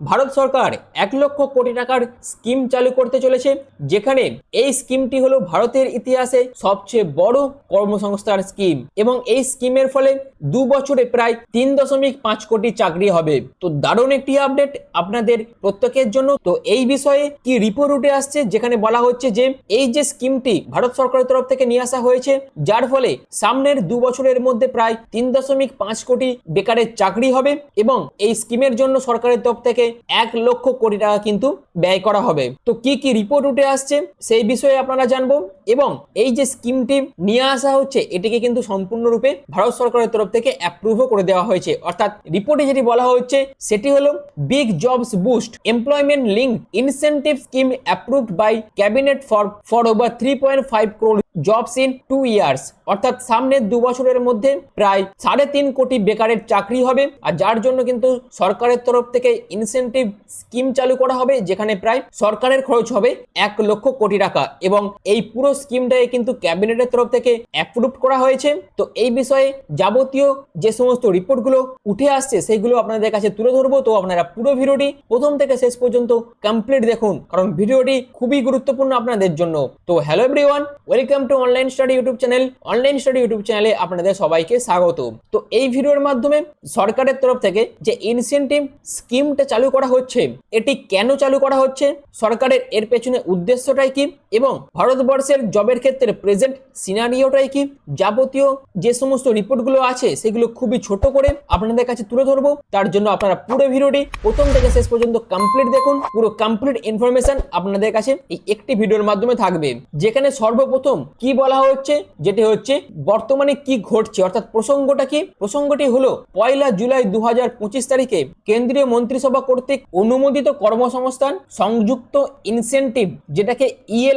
ভারত সরকার এক লক্ষ কোটি টাকার স্কিম চালু করতে চলেছে, যেখানে এই স্কিমটি হলো ভারতের ইতিহাসে সবচেয়ে বড় কর্মসংস্থান স্কিম এবং এই স্কিমের ফলে দু বছরে প্রায় তিন দশমিক পাঁচ কোটি চাকরি হবে। তো দারুণ একটি আপডেট আপনাদের প্রত্যেকের জন্য। তো এই বিষয়ে কি রিপোর্ট উঠে আসছে, যেখানে বলা হচ্ছে যে এই যে স্কিমটি ভারত সরকারের তরফ থেকে নিয়ে আসা হয়েছে, যার ফলে সামনের দু বছরের মধ্যে প্রায় তিন দশমিক পাঁচ কোটি বেকারের চাকরি হবে এবং এই স্কিমের জন্য সরকারের তরফ থেকে এক লক্ষ কোটি টাকা কিন্তু ব্যয় করা হবে। তো কি কি রিপোর্ট উঠে আসছে সেই বিষয়ে আপনারা জানব এবং এই যে স্কিমটি নিয়ে আসা হচ্ছে, এটিকে কিন্তু সম্পূর্ণরূপে ভারত সরকারের তরফ থেকে অ্যাপ্রুভও করে দেওয়া হয়েছে। অর্থাৎ রিপোর্টে যেটি বলা হচ্ছে, সেটি হলো big jobs boost employment linked incentive scheme approved by cabinet for for over three point five crore jobs in two years অর্থাৎ সামনের দু বছরের মধ্যে প্রায় সাড়ে তিন কোটি বেকারের চাকরি হবে, আর যার জন্য কিন্তু সরকারের তরফ থেকে ইনসেন্টিভ স্কিম চালু করা হবে, যেখানে প্রায় সরকারের খরচ হবে এক লক্ষ কোটি টাকা। এবং এই পুরো স্কিমটাকে কিন্তু ক্যাবিনেটের তরফ থেকে অ্যাপ্রুভ করা হয়েছে। তো এই বিষয়ে যাবতীয় যে সমস্ত রিপোর্টগুলো উঠে আসছে সেগুলো আপনাদের কাছে তুলে ধরবো। তো আপনারা পুরো ভিডিওটি প্রথম থেকে শেষ পর্যন্ত কমপ্লিট দেখুন, কারণ ভিডিওটি খুবই গুরুত্বপূর্ণ আপনাদের জন্য। তো hello everyone welcome to online study YouTube channel online study YouTube চ্যানেলে আপনাদের সবাইকে স্বাগত তো এই ভিডিওর মাধ্যমে সরকারের তরফ থেকে যে ইনসেন্টিভ স্কিমটা চালু করা হচ্ছে, এটি কেন চালু করা হচ্ছে, সরকারের এর পেছনে উদ্দেশ্যটাই কি এবং ভারতবর্ষের জবের ক্ষেত্রে প্রেজেন্ট সিনারিওটাই কি? যাবতীয় যে সমস্ত রিপোর্টগুলো আছে, সেগুলো খুবই ছোট করে আপনাদের কাছে তুলে ধরবো। তার জন্য আপনারা পুরো ভিডিওটি প্রথম থেকে শেষ পর্যন্ত কমপ্লিট দেখুন। পুরো কমপ্লিট ইনফরমেশন আপনাদের কাছে এই একটি ভিডিওর মাধ্যমে থাকবে। যেখানে সর্বপ্রথম কি বলা হচ্ছে? যেটি হচ্ছে বর্তমানে কি ঘটছে? অর্থাৎ প্রসঙ্গটা কি? প্রসঙ্গটি হলো, পয়লা জুলাই দু হাজার পঁচিশ তারিখে কেন্দ্রীয় মন্ত্রিসভা কর্তৃক অনুমোদিত কর্মসংস্থান সংযুক্ত ইনসেন্টিভ যেটাকে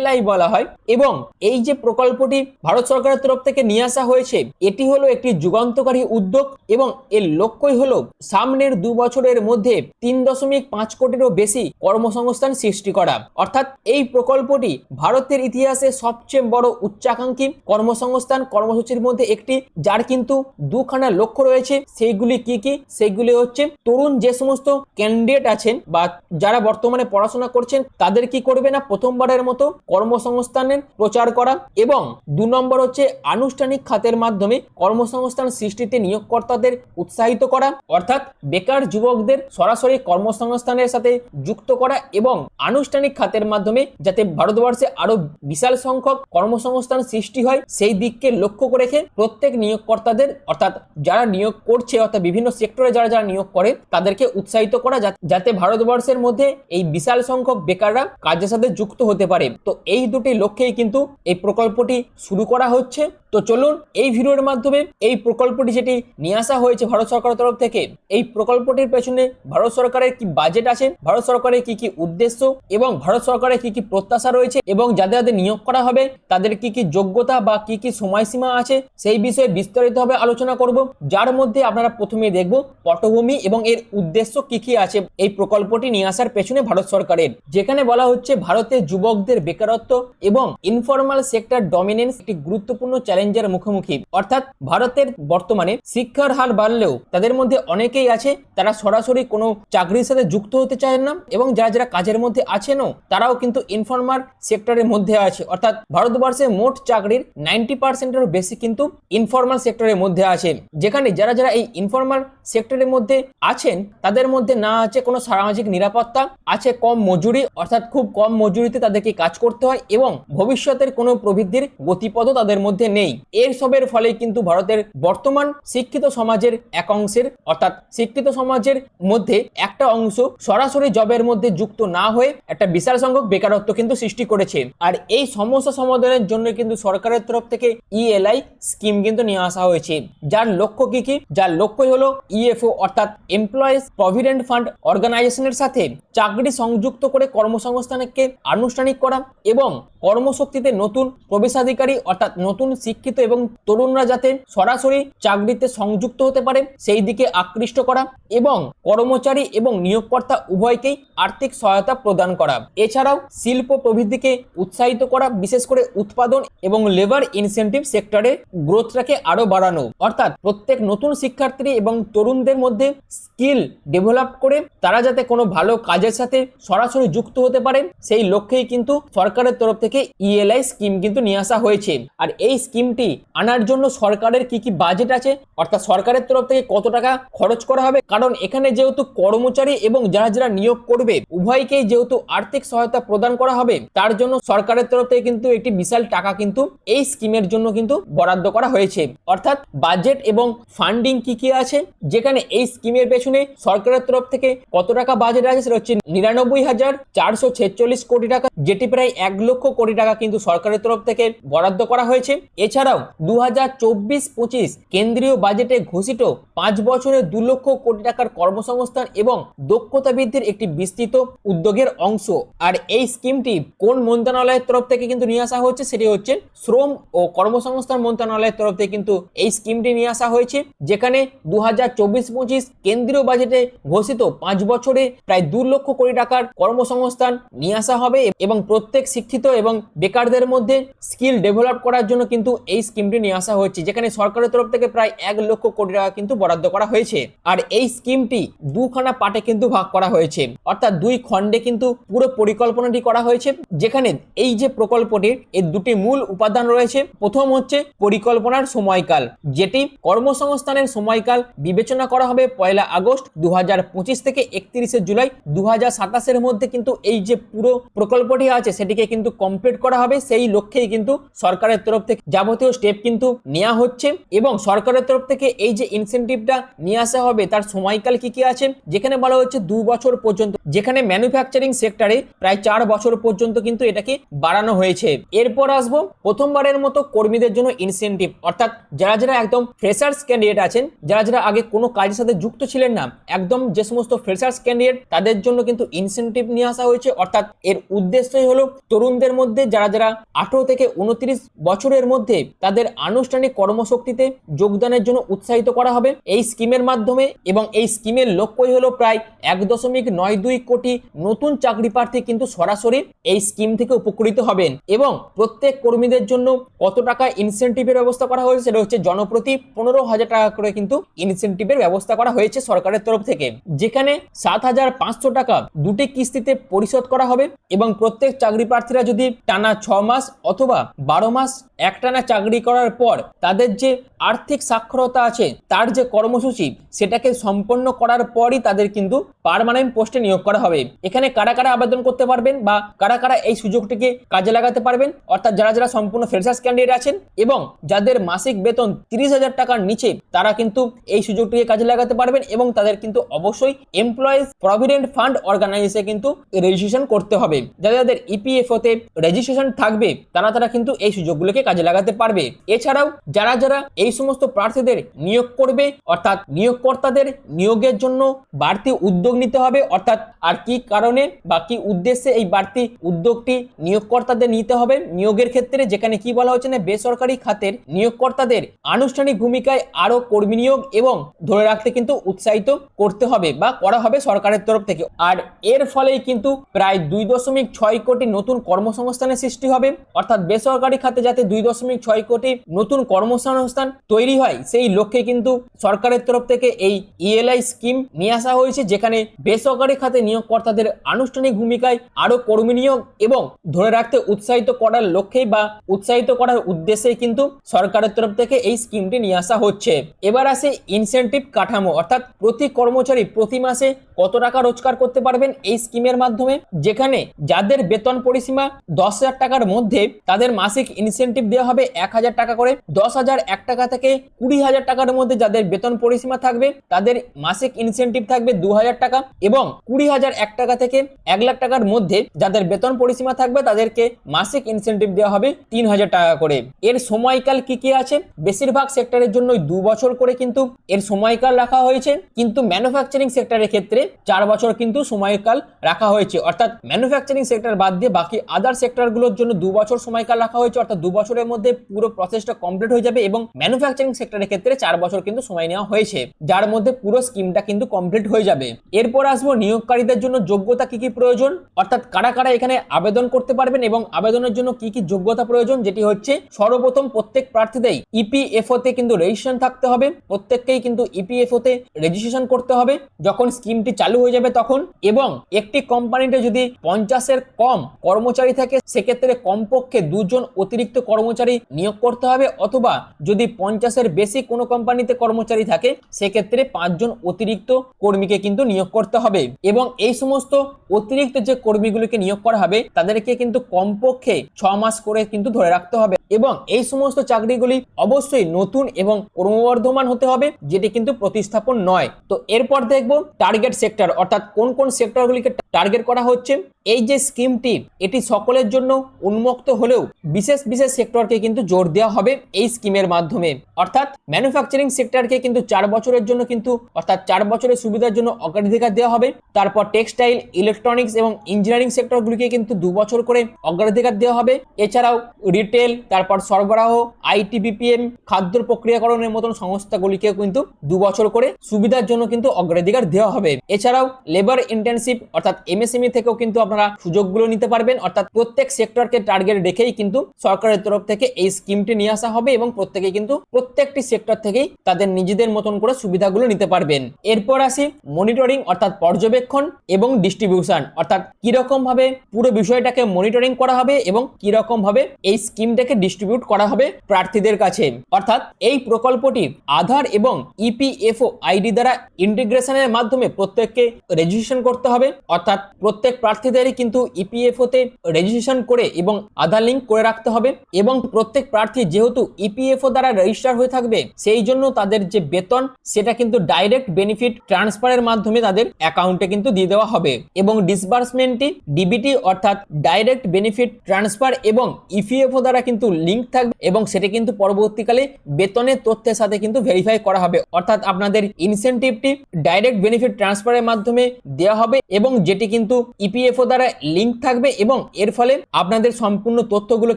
ইএলআই বলা হয়। এবং এই যে প্রকল্পটি ভারত সরকারের তরফ থেকে নিয়ে আসা হয়েছে, এটি হলো একটি যুগান্তকারী উদ্যোগ এবং এর লক্ষ্যই হলো সামনের দু বছরের মধ্যে তিন দশমিক পাঁচ কোটিরও বেশি কর্মসংস্থান সৃষ্টি করা। অর্থাৎ এই প্রকল্পটি ভারতের ইতিহাসে সবচেয়ে বড় উচ্চাকাঙ্ক্ষী কর্মসংস্থান কর্মসূচির মধ্যে একটি, যার কিন্তু দুখানা লক্ষ্য রয়েছে। সেইগুলি কি কি? সেইগুলি হচ্ছে, তরুণ যে সমস্ত ক্যান্ডিডেট আছেন বা যারা বর্তমানে পড়াশোনা করছেন, তাদের কি করবে না প্রথমবারের মতো কর্মসংস্থানের প্রচার করা এবং দু নম্বর হচ্ছে আনুষ্ঠানিক খাতের মাধ্যমে কর্মসংস্থান সৃষ্টিতে নিয়োগকর্তাদের উৎসাহিত করা, অর্থাৎ বেকার যুবকদের সরাসরি কর্মসংস্থানের সাথে যুক্ত করা এবং আনুষ্ঠানিক খাতের মাধ্যমে যাতে ভারতবর্ষে আরও বিশাল সংখ্যক কর্মসংস্থান সৃষ্টি হয়, সেই দিককে লক্ষ্য করে রেখে প্রত্যেক নিয়োগকর্তাদের, অর্থাৎ যারা নিয়োগ করছে, অর্থাৎ বিভিন্ন সেক্টরে যারা যারা নিয়োগ করে, তাদেরকে উৎসাহিত করা যাতে ভারতবর্ষের মধ্যে এই বিশাল সংখ্যক বেকাররা কাজের সাথে যুক্ত হতে পারে। তো এই দুটি লক্ষ্যেই কিন্তু এই প্রকল্পটি শুরু করা হচ্ছে। তো চলুন এই ভিডিওর মাধ্যমে এই প্রকল্পটি যেটি নিয়ে আসা হয়েছে ভারত সরকারের তরফ থেকে, এই প্রকল্পটির পেছনে ভারত সরকারের কি বাজেট আছে, ভারত সরকারের কি কি উদ্দেশ্য এবং ভারত সরকারের কি কি প্রত্যাশা রয়েছে এবং যাদের যাদের নিয়োগ করা হবে, তাদের কি কি যোগ্যতা বা কি কি সময়সীমা আছে, সেই বিষয়ে বিস্তারিতভাবে আলোচনা করব। যার মধ্যে আপনারা প্রথমে দেখব পটভূমি এবং এর উদ্দেশ্য কি কি আছে এই প্রকল্পটি নিয়ে আসার পেছনে ভারত সরকারের। যেখানে বলা হচ্ছে, ভারতের যুবকদের বেকারত্ব এবং ইনফরমাল সেক্টর ডমিনেন্স একটি গুরুত্বপূর্ণ চ্যালেঞ্জের মুখোমুখি। অর্থাৎ ভারতের বর্তমানে শিক্ষার হার বাড়লেও তাদের মধ্যে অনেকেই আছে, তারা সরাসরি কোনো চাকরির সাথে যুক্ত হতে চায় না এবং যারা যারা কাজের মধ্যে আছেনও, তারাও কিন্তু ইনফরমাল সেক্টরের মধ্যে আছে। অর্থাৎ ভারতবর্ষে মোট চাকরির নাইনটি পার্সেন্টেরও বেশি কিন্তু ইনফরমাল সেক্টরের মধ্যে আছে। যেখানে যারা যারা এই ইনফরমাল সেক্টরের মধ্যে আছেন, তাদের মধ্যে না আছে কোনো সামাজিক নিরাপত্তা, আছে কম মজুরি, অর্থাৎ খুব কম মজুরিতে তাদেরকে কাজ করতে হয় এবং ভবিষ্যতের কোনো প্রবৃদ্ধির গতিপথও তাদের মধ্যে নেই। এর সবের ফলে কিন্তু ভারতের বর্তমান শিক্ষিত সমাজের এক অংশের অর্থাৎ শিক্ষিত সমাজের মধ্যে একটা অংশ সরাসরি জবের মধ্যে যুক্ত না হয়ে একটা বিশাল সংখ্যক বেকারত্ব কিন্তু সৃষ্টি করেছে। আর এই সমস্যা সমাধানের জন্য কিন্তু সরকারের তরফ থেকে ইএলআই স্কিম কিন্তু নিয়ে আসা হয়েছে। যার লক্ষ্য কি কি? যার লক্ষ্যই হলো ইএফও অর্থাৎ এমপ্লয়িজ প্রভিডেন্ট ফান্ড অর্গানাইজেশনের সাথে চাকরি সংযুক্ত করে কর্মসংস্থানকে আনুষ্ঠানিক করা এবং কর্মশক্তিতে নতুন প্রবেশাধিকারী অর্থাৎ নতুন শিক্ষিত এবং তরুণরা যাতে সরাসরি চাকরিতে সংযুক্ত হতে পারে, সেই দিকে আকৃষ্ট করা এবং কর্মচারী এবং নিয়োগকর্তা উভয়কেই আর্থিক সহায়তা প্রদান করা। এছাড়াও শিল্প প্রবৃদ্ধিকে উৎসাহিত করা, বিশেষ করে উৎপাদন এবং লেবার ইনসেন্টিভ সেক্টরে গ্রোথটাকে আরও বাড়ানো। অর্থাৎ প্রত্যেক নতুন শিক্ষার্থী এবং তরুণদের মধ্যে স্কিল ডেভেলপ করে তারা যাতে কোনো ভালো কাজের সাথে সরাসরি যুক্ত হতে পারে, সেই লক্ষ্যেই কিন্তু সরকারের তরফ থেকে ইএলআই স্কিম কিন্তু নিয়ে আসা হয়েছে। আর এই স্কিমটি আনার জন্য সরকারের কি কি বাজেট আছে? অর্থাৎ সরকারের তরফ থেকে কত টাকা খরচ করা হবে? কারণ এখানে যেহেতু কর্মচারী এবং যারা যারা নিয়োগ করবে, উভয়কেই যেহেতু আর্থিক সহায়তা প্রদান করা হবে, তার জন্য সরকারের তরফ থেকে কিন্তু একটি বিশাল টাকা কিন্তু এই স্কিমের জন্য কিন্তু বরাদ্দ করা হয়েছে। অর্থাৎ বাজেট এবং ফান্ডিং কি কি আছে? যেখানে এই স্কিমের পেছনে সরকারের তরফ থেকে কত টাকা বাজেট আছে? সেটা হচ্ছে নিরানব্বই হাজার চারশো ছেচল্লিশ কোটি টাকা, যেটি প্রায় এক লক্ষ কোটি টাকা কিন্তু সরকারের তরফ থেকে বরাদ্দ করা হয়েছে। এছাড়াও দু হাজার চব্বিশ পঁচিশ কেন্দ্রীয় বাজেটে ঘোষিত পাঁচ বছরে দু লক্ষ কোটি টাকার কর্মসংস্থান এবং দক্ষতা বৃদ্ধির একটি বিস্তৃত উদ্যোগের অংশ। আর এই স্কিমটি কোন মন্ত্রণালয়ের তরফ থেকে কিন্তু নিয়ে আসা হচ্ছে সেটি হচ্ছে শ্রম ও কর্মসংস্থান মন্ত্রণালয়ের তরফ থেকে কিন্তু এই স্কিমটি নিয়ে আসা হয়েছে, যেখানে দু হাজার চব্বিশ পঁচিশ কেন্দ্রীয় বাজেটে ঘোষিত পাঁচ বছরে প্রায় দু লক্ষ কোটি টাকার কর্মসংস্থান নিয়ে আসা হবে এবং প্রত্যেক শিক্ষিত এবং বেকারদের মধ্যে স্কিল ডেভেলপ করার জন্য কিন্তু এই স্কিমটি নিয়ে আসা হয়েছে, যেখানে সরকারের তরফ থেকে প্রায় এক লক্ষ কোটি টাকা কিন্তু বরাদ্দ করা হয়েছে। আর এই স্কিমটি দুখানা পার্টে কিন্তু ভাগ করা হয়েছে। অর্থাৎ দুই খণ্ডে কিন্তু পুরো পরিকল্পনাটি করা হয়েছে, যেখানে এই যে প্রকল্পটির এর দুটি মূল উপাদান রয়েছে। প্রথম হচ্ছে পরিকল্পনার সময়কাল, যেটি কর্মসংস্থানের সময়কাল বিবেচনা করা হবে পয়লা আগস্ট দু হাজার পঁচিশ থেকে একত্রিশে জুলাই দু সাতাশের মধ্যে কিন্তু এই যে পুরো প্রকল্পটি আছে, সেটিকে কিন্তু কমপ্লিট করা হবে, সেই লক্ষ্যেই কিন্তু সরকারের তরফ থেকে যাবতীয় স্টেপ কিন্তু নেওয়া হচ্ছে এবং সরকারের তরফ থেকে এই যে ইনসেনটিভটা নিয়ে আসা হবে, তার সময়কাল কি কি আছে? যেখানে বলা হচ্ছে দু বছর পর্যন্ত, যেখানে ম্যানুফ্যাকচারিং সেক্টরে প্রায় চার বছর পর্যন্ত কিন্তু এটাকে বাড়ানো হয়েছে। এরপর আসব প্রথমবারের মতো কর্মীদের জন্য ইনসেনটিভ অর্থাৎ যারা যারা একদম ফ্রেশার্স ক্যান্ডিডেট আছেন, যারা যারা আগে কোনো কাজের সাথে যুক্ত ছিলেন না, একদম যে সমস্ত ফ্রেশার্স ক্যান্ডিডেট তাদের জন্য কিন্তু ইনসেনটিভ নিয়ে আসা হয়েছে, অর্থাৎ এর উদ্দেশ্যই হলো তরুণদের মধ্যে যারা যারা আঠারো থেকে উনত্রিশ বছরের মধ্যে তাদের আনুষ্ঠানিক কর্মশক্তিতে যোগদানের জন্য উৎসাহিত করা হবে এই স্কিমের মাধ্যমে এবং এই স্কিমের লক্ষ্যই হলো প্রায় এক দশমিক নয় দুই কোটি নতুন চাকরি প্রার্থী কিন্তু সরাসরি এই স্কিম থেকে উপকৃত হবেন এবং প্রত্যেক কর্মীদের জন্য কত টাকা ইনসেন্টিভের ব্যবস্থা করা হয়েছে সেটা হচ্ছে জনপ্রতি পনেরো হাজার টাকা করে কিন্তু ইনসেন্টিভের ব্যবস্থা করা হয়েছে সরকারের তরফ থেকে, যেখানে সাত হাজার পাঁচশো টাকা দুটি কিস্তিতে পরিশোধ করা হবে এবং প্রত্যেক চাকরি প্রার্থীরা যদি টানা ছ মাস অথবা বারো মাস একটানা চাকরি করার পর তাদের যে আর্থিক সাক্ষরতা আছে, তার যে কর্মসূচি, সেটাকে সম্পন্ন করার পরই তাদের কিন্তু পার্মানেন্ট পোস্টে নিয়োগ করা হবে। এখানে কারা কারা আবেদন করতে পারবেন বা কারা কারা এই সুযোগটিকে কাজে লাগাতে পারবেন, অর্থাৎ যারা যারা সম্পূর্ণ ফ্রেশার্স ক্যান্ডিডেট আছেন এবং যাদের মাসিক বেতন তিরিশ হাজার টাকার নিচে, তারা কিন্তু এই সুযোগটিকে কাজে লাগাতে পারবেন এবং তাদের কিন্তু অবশ্যই এমপ্লয়িজ প্রভিডেন্ট ফান্ড অর্গানাইজে কিন্তু রেজিস্ট্রেশন করতে হবে। যাদের যাদের ইপিএফওতে রেজিস্ট্রেশন থাকবে, তারা তারা কিন্তু এই সুযোগগুলোকে কাজে লাগাতে পারবে। এছাড়াও যারা যারা এই সমস্ত প্রার্থীদের নিয়োগ করবে, অর্থাৎ নিয়োগকর্তাদের নিয়োগের জন্য বাড়তি উদ্যোগ নিতে হবে, অর্থাৎ আর কি কারণে বা কি উদ্দেশ্যে এই বাড়তি উদ্যোগটি নিয়োগকর্তাদের নিতে হবে, নিয়োগের ক্ষেত্রে যেখানে কি বলা হচ্ছে না, বেসরকারি খাতের নিয়োগকর্তাদের আনুষ্ঠানিক ভূমিকায় আরও কর্মী নিয়োগ এবং ধরে রাখতে কিন্তু উৎসাহিত করতে হবে বা করা হবে সরকারের তরফ থেকে। আর এর ফলেই কিন্তু প্রায় দুই দশমিক ছয় কোটি নতুন কর্মসংস্থানের সৃষ্টি হবে। অর্থাৎ বেসরকারি খাতে যাতে দুই দশমিক ছয় কোটি নতুন কর্মসংস্থান তৈরি হয়, সেই লক্ষ্যে কিন্তু সরকারের তরফ থেকে এই ইএলআই স্কিম নিয়ে আসা হয়েছে, যেখানে বেসরকারি খাতে নিয়োগকর্তাদের আনুষ্ঠানিক ভূমিকায় আরও কর্মী নিয়োগ এবং ধরে রাখতে উৎসাহিত করার লক্ষ্যেই বা উৎসাহিত করার উদ্দেশ্যেই কিন্তু সরকারের তরফ থেকে এই স্কিমটি নিয়ে আসা হচ্ছে। এবার আসে ইনসেন্টিভ কাঠামো, অর্থাৎ প্রতি কর্মচারী প্রতি মাসে কত টাকা রোজগার করতে পারবেন এই স্কিমের মাধ্যমে, যেখানে যাদের বেতন পরিসীমা দশ হাজার টাকার মধ্যে তাদের মাসিক ইনসেনটিভ দেওয়া হবে এক হাজার টাকা করে। দশ হাজার এক টাকা থেকে কুড়ি হাজার টাকার মধ্যে যাদের বেতন পরিসীমা থাকবে, তাদের মাসিক ইনসেনটিভ থাকবে দু হাজার টাকা এবং কুড়ি হাজার এক টাকা থেকে এক লাখ টাকার মধ্যে যাদের বেতন পরিসীমা থাকবে, তাদেরকে মাসিক ইনসেনটিভ দেওয়া হবে তিন হাজার টাকা করে। এর সময়কাল কি কি আছে? বেশিরভাগ সেক্টরের জন্য দু বছর করে কিন্তু এর সময়কাল রাখা হয়েছে। কিন্তু ম্যানুফ্যাকচারিং সেক্টরের ক্ষেত্রে চার বছর কিন্তু সময়কাল রাখা হয়েছে। অর্থাৎ ম্যানুফ্যাকচারিং সেক্টর বাদ দিয়ে বাকি বাকি আদার সেক্টরগুলোর জন্য দু বছর সময়কাল রাখা হয়েছে, অর্থাৎ দু বছরের মধ্যে পুরো প্রসেসটা কমপ্লিট হয়ে যাবে এবং ম্যানুফ্যাকচারিং সেক্টরের ক্ষেত্রে চার বছর কিন্তু সময় নেওয়া হয়েছে, যার মধ্যে পুরো স্কিমটা কিন্তু কমপ্লিট হয়ে যাবে। এরপর আসব নিয়োগকারীদের জন্য যোগ্যতা কি কি প্রয়োজন, অর্থাৎ কারা কারা এখানে আবেদন করতে পারবেন এবং আবেদনের জন্য কি কি যোগ্যতা প্রয়োজন, যেটি হচ্ছে সর্বপ্রথম প্রত্যেক প্রার্থীদেরই ইপিএফও তে কিন্তু রেজিস্ট্রেশন থাকতে হবে, প্রত্যেককেই কিন্তু ইপিএফও তে রেজিস্ট্রেশন করতে হবে, যখন স্কিমটি চালু হয়ে যাবে তখন এবং একটি কোম্পানিতে যদি পঞ্চাশের কম কর্মচারী থাকে, সেক্ষেত্রে কমপক্ষে দুজন অতিরিক্ত কর্মচারী নিয়োগ করতে হবে অথবা যদি পঞ্চাশের বেশি কোনো কোম্পানিতে কর্মচারী থাকে, সেক্ষেত্রে পাঁচজন অতিরিক্ত কর্মীকে কিন্তু নিয়োগ করতে হবে। এবং এই সমস্ত অতিরিক্ত যে কর্মীগুলিকে নিয়োগ করা হবে, তাদেরকে কিন্তু কমপক্ষে ছ মাস করে কিন্তু ধরে রাখতে হবে। এবং এই সমস্ত চাকরিগুলি অবশ্যই নতুন এবং ক্রমবর্ধমান হতে হবে, যেটি কিন্তু প্রতিস্থাপন নয়। তো এরপর দেখব টার্গেট সেক্টর অর্থাৎ কোন কোন সেক্টরগুলিকে টার্গেট করা হচ্ছে। এই যে স্কিমটি এটি সকলের জন্য উন্মুক্ত হলেও বিশেষ বিশেষ সেক্টরকে কিন্তু জোর দেওয়া হবে এই স্কিমের মাধ্যমে। অর্থাৎ ম্যানুফ্যাকচারিং সেক্টরকে কিন্তু চার বছরের জন্য কিন্তু, অর্থাৎ চার বছরের সুবিধার জন্য অগ্রাধিকার দেওয়া হবে। তারপর টেক্সটাইল ইলেকট্রনিক্স এবং ইঞ্জিনিয়ারিং সেক্টরগুলিকে কিন্তু দু বছর করে অগ্রাধিকার দেওয়া হবে। এছাড়াও রিটেল তারপর সরবরাহ আইটি বিপিএম খাদ্য প্রক্রিয়াকরণের মতন সংস্থাগুলিকেও কিন্তু দু বছর করে সুবিধার জন্য কিন্তু অগ্রাধিকার দেওয়া হবে। এছাড়াও লেবার ইন্টার্নশিপ অর্থাৎ এমএসএমই থেকেও কিন্তু আপনারা সুযোগগুলো নিতে পারবেন। অর্থাৎ প্রত্যেক সেক্টরকে টার্গেট রেখেই কিন্তু সরকারের তরফ থেকে এই স্কিমটি নিয়ে আসা হবে এবং প্রত্যেকে কিন্তু প্রত্যেকটি সেক্টর থেকেই তাদের নিজেদের মতন করে সুবিধাগুলো নিতে পারবেন। এরপর আসি মনিটরিং অর্থাৎ পর্যবেক্ষণ এবং ডিস্ট্রিবিউশন অর্থাৎ কীরকম ভাবে পুরো বিষয়টাকে মনিটরিং করা হবে এবং কীরকম ভাবে এই স্কিমটাকে ডিস্ট্রিবিউট করা হবে প্রার্থীদের কাছে। অর্থাৎ এই প্রকল্পটি আধার এবং ইপিএফও আইডি দ্বারা ইন্টিগ্রেশনের মাধ্যমে প্রত্যেককে রেজিস্ট্রেশন করতে হবে। অর্থাৎ প্রত্যেক প্রার্থীদেরই কিন্তু ইপিএফও তে রেজিস্ট্রেশন করে এবং আধার লিঙ্ক করে রাখতে হবে এবং প্রত্যেক প্রার্থী যেহেতু ইপিএফও দ্বারা রেজিস্টার হয়ে থাকবে, সেই জন্য তাদের যে বেতন, সেটা কিন্তু ডাইরেক্ট বেনিফিট ট্রান্সফারের মাধ্যমে তাদের অ্যাকাউন্টে কিন্তু দিয়ে দেওয়া হবে এবং ডিসবার্সমেন্টটি ডিবিটি অর্থাৎ ডাইরেক্ট বেনিফিট ট্রান্সফার এবং ইপিএফও দ্বারা কিন্তু লিঙ্ক থাকবে এবং সেটা কিন্তু পরবর্তীকালে বেতনের তথ্যের সাথে কিন্তু ভেরিফাই করা হবে। অর্থাৎ আপনাদের ইনসেন্টিভটি ডাইরেক্ট বেনিফিট ট্রান্সফারের মাধ্যমে দেওয়া হবে এবং যেটি কিন্তু ইপিএফও দ্বারা লিঙ্ক থাকবে এবং এর ফলে আপনাদের সম্পূর্ণ তথ্যগুলো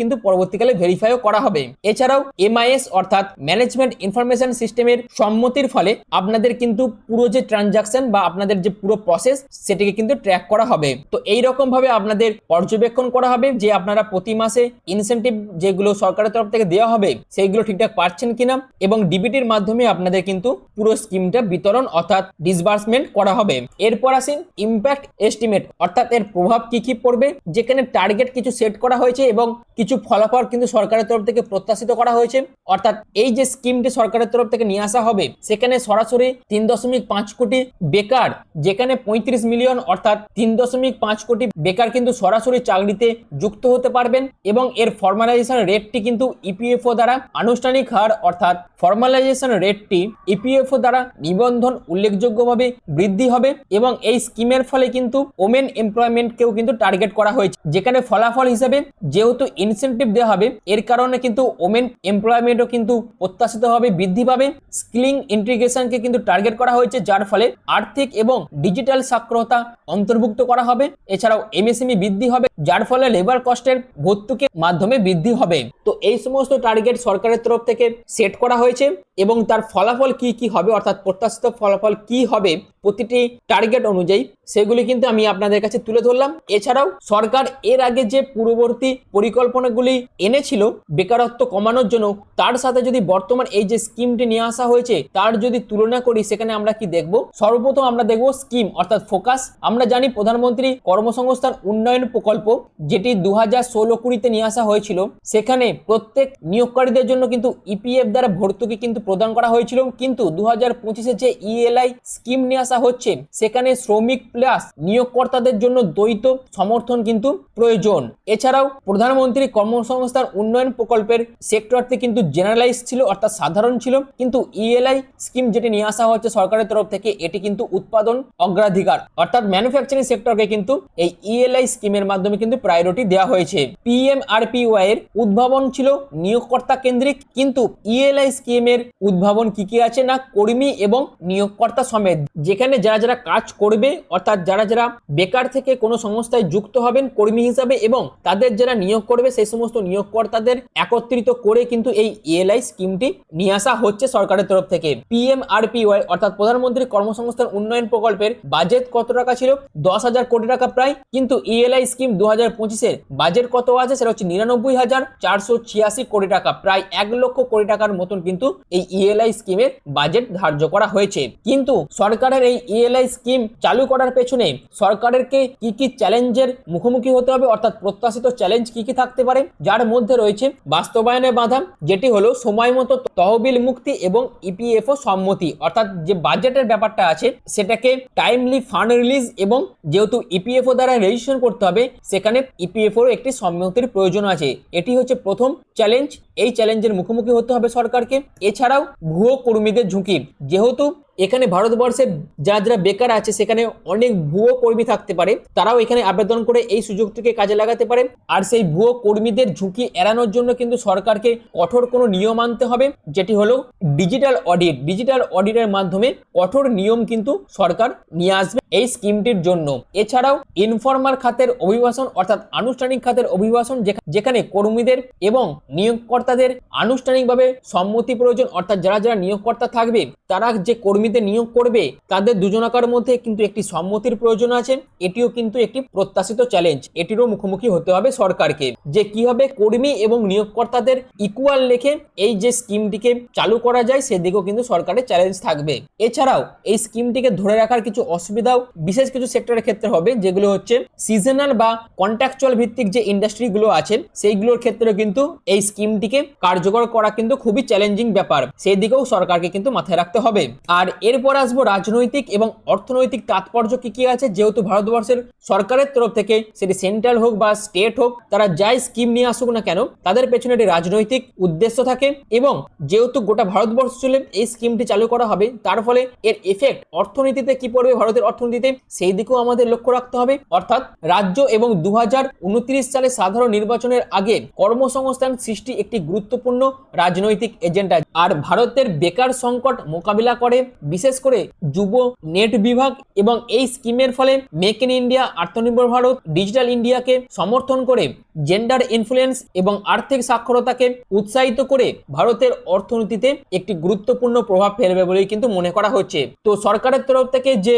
কিন্তু পরবর্তীকালে ভেরিফাইও করা হবে। এছাড়াও এমআইএস অর্থাৎ ম্যানেজমেন্ট ইনফরমেশন সিস্টেমের সম্মতির ফলে আপনাদের কিন্তু পুরো যে ট্রানজাকশন বা আপনাদের যে পুরো প্রসেস সেটিকে কিন্তু ট্র্যাক করা হবে। তো এই রকম ভাবে আপনাদের পর্যবেক্ষণ করা হবে যে আপনারা প্রতি মাসে ইনসেন্টিভ যেগুলো সরকারের তরফ থেকে দেওয়া হবে সেইগুলো ঠিকঠাক পাচ্ছেন কিনা এবং ডিবিটির মাধ্যমে আপনাদের কিন্তু পুরো স্কিমটা বিতরণ অর্থাৎ ডিসবার্সমেন্ট করা হবে। এরপর আসেন ইম্প্যাক্ট এস্টিমেট অর্থাৎ এর প্রভাব কি কি পড়বে? যেখানে টার্গেট কিছু সেট করা হয়েছে এবং কিছু ফলাফল কিন্তু সরকারের তরফ থেকে প্রত্যাশিত করা হয়েছে। অর্থাৎ এই যে স্কিমটি সরকারের তরফ থেকে নিয়ে আসা হবে, সেখানে সরাসরি তিন দশমিক পাঁচ কোটি বেকার, যেখানে পঁয়ত্রিশ মিলিয়ন অর্থাৎ তিন দশমিক পাঁচ কোটি বেকার কিন্তু সরাসরি চাকরিতে যুক্ত হতে পারবেন এবং এর ফর্মালাইজেশন রেটটি কিন্তু ইপিএফও দ্বারা আনুষ্ঠানিক হার অর্থাৎ ফর্মালাইজেশন রেটটি ইপিএফও দ্বারা নিবন্ধন উল্লেখযোগ্যভাবে বৃদ্ধি হবে এবং এই স্কিমের ফলে কিন্তু ওমেন এমপ্লয়মেন্টকেও কিন্তু টার্গেট করা হয়েছে। যেখানে ফলাফল হিসেবে যেহেতু ইনসেন্টিভ দেওয়া হবে, এর কারণে কিন্তু ওমেন এমপ্লয়মেন্টও কিন্তু প্রত্যাশিতভাবে বৃদ্ধি পাবে। স্কিলিং ইন্টিগ্রেশনকে কিন্তু টার্গেট করা হয়েছে, যার ফলে আর্থিক এবং ডিজিটাল সাক্ষরতা অন্তর্ভুক্ত করা হবে। এছাড়াও এমএসএমই বৃদ্ধি হবে, যার ফলে লেবার কস্টের ভর্তুকির মাধ্যমে বৃদ্ধি হবে। তো এই সমস্ত টার্গেট সরকারের তরফ থেকে সেট করা হয়েছে এবং তার ফলাফল কি কি হবে, অর্থাৎ প্রত্যাশিত ফলাফল কি হবে প্রতিটি টার্গেট অনুযায়ী সেগুলি কিন্তু আমি আপনাদের কাছে তুলে ধরলাম। এছাড়াও সরকার এর আগে যে পূর্ববর্তী পরিকল্পনাগুলি এনেছিল বেকারত্ব কমানোর জন্য, তার সাথে যদি বর্তমান এই যে স্কিমটি নিয়ে আসা হয়েছে, তার যদি তুলনা করি, সেখানে আমরা কি দেখব? সর্বপ্রথম আমরা দেখব স্কিম অর্থাৎ ফোকাস আমরা জানি প্রধানমন্ত্রী কর্মসংস্থান উন্নয়ন প্রকল্প, যেটি দু হাজার ষোলো কুড়িতে নিয়ে আসা হয়েছিল। সেখানে প্রত্যেক নিয়োগকারীদের জন্য কিন্তু ইপিএফ দ্বারা ভর্তুকি কিন্তু প্রদান করা হয়েছিল। কিন্তু দু হাজার পঁচিশে যে ইএলআই স্কিম নিয়ে আসা হচ্ছে। সেখানে শ্রমিক প্লাস নিয়োগকর্তাদের জন্য দ্বৈত সমর্থন কিন্তু প্রয়োজন। এছাড়াও প্রধানমন্ত্রী কর্মসংস্থান উন্নয়ন প্রকল্পের সেক্টরটি কিন্তু জেনারেলাইজ ছিল, অর্থাৎ সাধারণ ছিল। কিন্তু ইএলআই স্কিম যেটি নিয়ে আসা হচ্ছে সরকারের তরফ থেকে, এটি কিন্তু উৎপাদন অগ্রাধিকার। অর্থাৎ ম্যানুফ্যাকচারিং সেক্টরকে কিন্তু এই ইএলআই স্কিমের মাধ্যমে কিন্তু প্রায়োরিটি দেওয়া হয়েছে। পিএম আরপিওয়াই এর উদ্ভাবন ছিল নিয়োগকর্তা কেন্দ্রিক, কিন্তু ইএলআই স্কিমের উদ্ভাবন কি কি আছে না কর্মী এবং নিয়োগকর্তা সমেত, যেখানে এখানে যারা যারা কাজ করবে, অর্থাৎ যারা যারা বেকার থেকে কোনো সংস্থায় যুক্ত হবেন কর্মী হিসাবে এবং তাদের যারা নিয়োগ করবে, সেই সমস্ত নিয়োগকর্তাদের একত্রিত করে কিন্তু এই ইএলআই স্কিমটি নিয়ে আসা হচ্ছে সরকারের তরফ থেকে। পিএমআরপিওয়াই, অর্থাৎ প্রধানমন্ত্রী কর্মসংস্থান উন্নয়ন প্রকল্পের বাজেট কত টাকা ছিল? দশ হাজার কোটি টাকা প্রায়। কিন্তু ইএলআই স্কিম দু হাজার পঁচিশের বাজেট কত আছে? সেটা হচ্ছে নিরানব্বই হাজার চারশো ছিয়াশি কোটি টাকা। প্রায় এক লক্ষ কোটি টাকার মতন কিন্তু এই ইএলআই স্কিমের বাজেট ধার্য করা হয়েছে। কিন্তু সরকারের এই ইএলআই স্কিম চালু করার পেছনে সরকারেরকে কি কি চ্যালেঞ্জের মুখোমুখি হতে হবে, অর্থাৎ প্রত্যাশিত চ্যালেঞ্জ কি কি থাকতে পারে, যার মধ্যে রয়েছে বাস্তবায়নের বাধা, যেটি হলো সময় মতো তহবিল মুক্তি এবং ইপিএফও সম্মতি, অর্থাৎ যে বাজেটের ব্যাপারটা আছে, সেটাকে টাইমলি ফান্ড রিলিজ এবং যেহেতু ইপিএফও দ্বারা রেজিস্ট্রেশন করতে হবে, সেখানে ইপিএফওর একটি সম্মতির প্রয়োজন আছে। এটি হচ্ছে প্রথম চ্যালেঞ্জ এই চ্যালেঞ্জের মুখোমুখি হতে হবে সরকারকে। এছাড়াও ভুয়ো কর্মীদের ঝুঁকি, যেহেতু এখানে ভারতবর্ষে যারা যারা বেকার আছে, সেখানে অনেক ভুয়ো কর্মী থাকতে পারে। তারাও এখানে আবেদন করে এই সুযোগটিকে কাজে লাগাতে পারে। আর সেই ভুয়ো কর্মীদের ঝুঁকি এড়ানোর জন্য কিন্তু সরকারকে কঠোর কোনো নিয়ম আনতে হবে, যেটি হলো ডিজিটাল অডিট। ডিজিটাল অডিটের মাধ্যমে কঠোর নিয়ম কিন্তু সরকার নিয়ে আসবে। এই স্কিমটির জন্য। এছাড়াও ইনফর্মাল খাতের অভিবাসন অর্থাৎ আনুষ্ঠানিক খাতের অভিবাসন যেখানে কর্মীদের এবং নিয়োগকর্তাদের আনুষ্ঠানিকভাবে সম্মতি প্রয়োজন, অর্থাৎ যারা যারা নিয়োগকর্তা থাকবে, তারা যে কর্মীদের নিয়োগ করবে, তাদের দুজনাকার মধ্যে কিন্তু একটি সম্মতির প্রয়োজন আছে। এটিও কিন্তু একটি প্রত্যাশিত চ্যালেঞ্জ এটিরও মুখোমুখি হতে হবে সরকারকে। যে কীভাবে কর্মী এবং নিয়োগকর্তাদের ইকুয়াল রেখে এই যে স্কিমটিকে চালু করা যায়, সেদিকেও কিন্তু সরকারের চ্যালেঞ্জ থাকবে। এছাড়াও এই স্কিমটিকে ধরে রাখার কিছু অসুবিধাও বিশেষ কিছু সেক্টরের ক্ষেত্রে হবে, যেগুলো হচ্ছে সিজনাল বা কন্ট্রাকচুয়াল ভিত্তিক যে ইন্ডাস্ট্রিগুলো আছে, সেইগুলোর ক্ষেত্রে কিন্তু এই স্কিমটিকে কার্যকর করা কিন্তু খুবই চ্যালেঞ্জিং ব্যাপার। সেই দিকেও সরকারকে কিন্তু মাথায় রাখতে হবে। আর এরপর আসব রাজনৈতিক এবং অর্থনৈতিক তাৎপর্য কি কি আছে, যেহেতু ভারতবর্ষের সরকারের তরফ থেকে সেটি সেন্ট্রাল হোক বা স্টেট হোক, তারা যাই স্কিম নিয়ে আসুক না কেন, তাদের পেছনে একটি রাজনৈতিক উদ্দেশ্য থাকে এবং যেহেতু গোটা ভারতবর্ষ চলে এই স্কিমটি চালু করা হবে, তার ফলে এর এফেক্ট অর্থনীতিতে কি পড়বে, ভারতের অর্থনীতিতে সেই দিকেও আমাদের লক্ষ্য রাখতে হবে। অর্থাৎ রাজ্য এবং দু সালে সাধারণ নির্বাচনের আগে কর্মসংস্থান সৃষ্টি একটি গুরুত্বপূর্ণ রাজনৈতিক এজেন্ডা। আর ভারতের বেকার সংকট মোকাবিলা করে, বিশেষ করে যুব নেট বিভাগ এবং এই স্কিমের ফলে মেক ইন ইন্ডিয়া, আত্মনির্ভর ভারত, ডিজিটাল ইন্ডিয়াকে সমর্থন করে জেন্ডার ইনফ্লুয়েন্স এবং আর্থিক সাক্ষরতাকে উৎসাহিত করে ভারতের অর্থনীতিতে একটি গুরুত্বপূর্ণ প্রভাব ফেলবে বলেই কিন্তু মনে করা হচ্ছে। তো সরকারের তরফ থেকে যে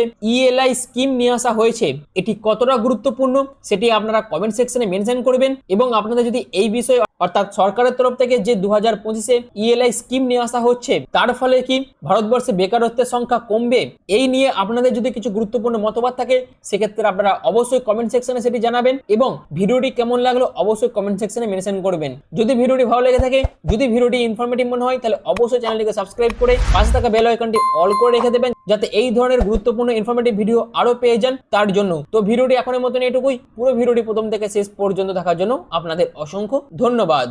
ইএলআই স্কিম নিয়ে আসা হয়েছে, এটি কতটা গুরুত্বপূর্ণ সেটি আপনারা কমেন্ট সেকশনে মেনশন করবেন এবং আপনাদের যদি এই বিষয়ে অর্থাৎ সরকারের তরফ থেকে যে দু হাজার পঁচিশে ইএলআই স্কিম নিয়ে আসা হচ্ছে, তার ফলে কি ভারতবর্ষে বেকারত্বের সংখ্যা কমবে, এই নিয়ে আপনাদের যদি কিছু গুরুত্বপূর্ণ মতবাদ থাকে, সেক্ষেত্রে আপনারা অবশ্যই কমেন্ট সেকশনে সেটি জানাবেন এবং ভিডিওটি কেমন লাগল অবশ্যই কমেন্ট সেকশনে মেনশন করবেন। যদি ভিডিওটি ভালো লেগে থাকে, যদি ভিডিওটি ইনফরমেটিভ মনে হয়, তাহলে অবশ্যই চ্যানেলটিকে সাবস্ক্রাইব করে পাশে থাকা বেল আইকনটি অল করে রেখে দেবেন যাতে এই ধরনের গুরুত্বপূর্ণ ইনফরমেটিভ ভিডিও আরও পেয়ে যান তার জন্য। তো ভিডিওটি এখনের মতন এটুকুই। পুরো ভিডিওটি প্রথম থেকে শেষ পর্যন্ত থাকার জন্য আপনাদের অসংখ্য ধন্যবাদ।